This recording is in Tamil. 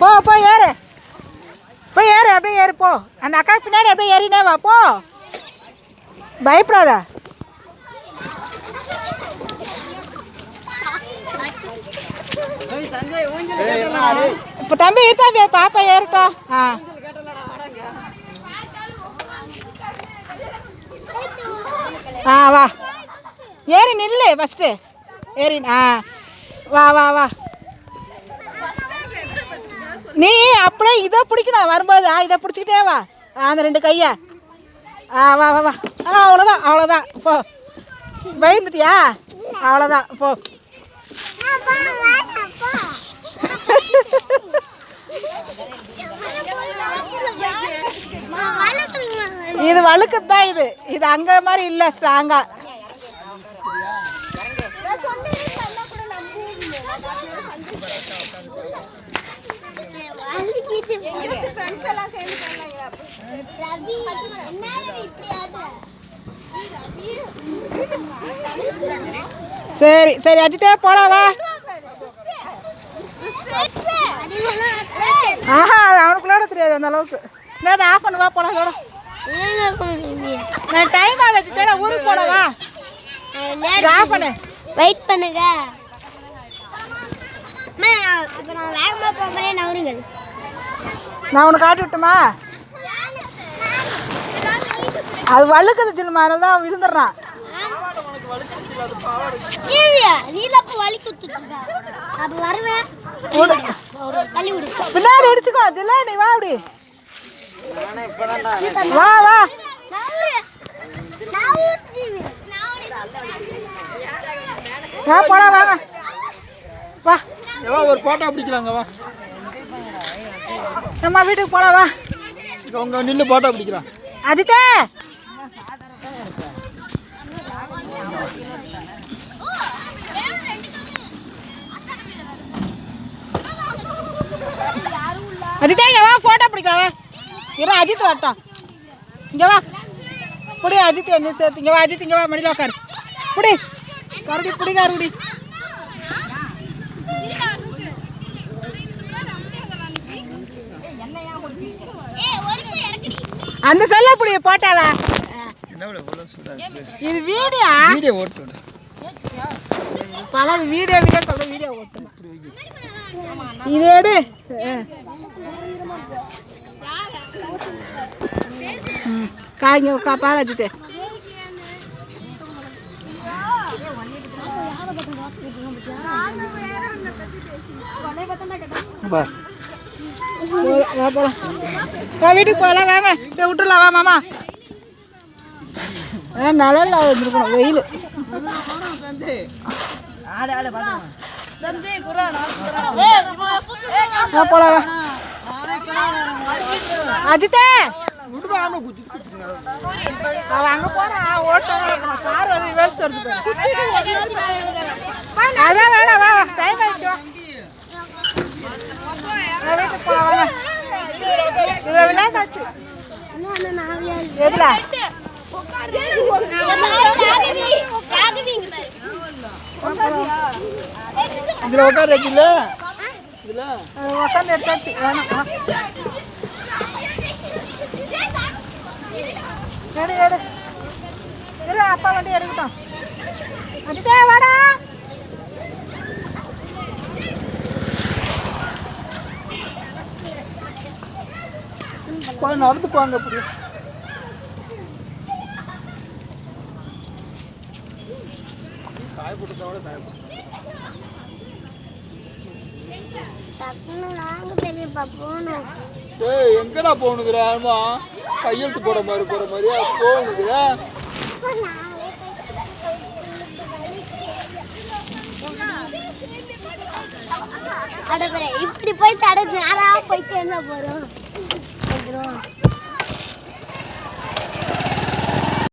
போ போ ஏறு. போய் ஏறு அப்படியே ஏறு போ. அந்த அக்கா பின்னாடி அப்படியே ஏறினே வா போ. பயப்படாத. இப்போ தம்பி தம்பி பாப்பா ஏறுட்டா. ஆ. ஆ வா. ஏறி நில்லு ஃபஸ்ட்டு ஏறி ஆ. வா வா வா. நீ அப்படியே இதை பிடிக்கணும் வரும்போது ஆ இதை பிடிச்சிக்கிட்டே வா. ஆ, அந்த ரெண்டு கையை. ஆ வா வா வா. ஆ அவ்வளோதான் அவ்வளோதான் போ. பயந்துட்டியா? அவ்வளோதான் போ. இது வழுக்கு தான் இது. இது அங்கே மாதிரி இல்லை ஸ்ட்ராங்காக சரி சரி அஜித்தே போலாம் வா. ஆஹா அது அவனுக்குள்ளோட தெரியாது அந்த அளவுக்கு. நான் ஆஃப் பண்ணு வா போலாம் இதோட. நான் டைம் ஆகுது அஜித்தே நான் ஊருக்கு போலாம் வா. ஆஃப் பண்ணு. வெயிட் பண்ணுங்க. இப்ப நான் வேகமா போகிறேன் நவருங்கள். நான் உனக்கு காட்டி விட்டுமா? அது வழுக்குது சின்ன அதனால தான் விழுந்துடுறான். பின்னாடி அடிச்சுக்கோ ஜில்ல நீ வா. அப்படி. வா வா. போலாம் வாங்க. வா. ஒரு போட்டோ பிடிக்கிறாங்க வா. நம்ம வீட்டுக்கு போலாம் வா. உங்க நின்று போட்டோ பிடிக்கிறான் அஜித்தே அஜித்தே இங்க வா போட்டோ பிடிக்கலாம் வா. இரு அஜித் வரட்டும். இங்க வா. புடி அஜித் என்ன சேர்த்து. இங்க வா அஜித் இங்க வா மடியில் உட்காரு புடி. கருடி புடி கருடி. அந்த செல்ல புடி போட்டாவா இது வீடியோ? வீடியோ ஓட்டு பல வீடியோ வீடியோ சொல்ற வீடியோ ஓட்டணும். இது எடு. காய்ங்க கா பாரு. அஜித்தே வீட்டுக்கு போகலாம் வாங்க போய் விட்டுலாம் வா மாமா. ஆ நிழல்ல வந்துருக்கணும். வெயில். போலாம் வா. அஜித்தே. அதான் ஆமா அங்கே போகிறான் ஓட்டம் கார் வந்து ரிவர்ஸ் வருது பாரு. அதான் வேணாம் வா டைம் ஆயிடுச்சு வா. வா, வீட்டுக்கு போலாம் வாங்க இதில் விளையாட்டாச்சு எதில் இதில் உட்கார வைக்கல உட்காந்து எடுத்தாச்சு வேணாம் வா. எடு எடு. இரு அப்பா வண்டி எடுக்கட்டும். அஜித்தே வாடா. நடந்து போங்க அப்படி போகணும் ஏய் எங்கடா போகணுங்கிற ஆமா கையெழுத்து போட மாதிரி போகிற மாதிரியா போகணுங்கிற இப்படி போய் தட நேரா போயிட்டு என்ன போறோம்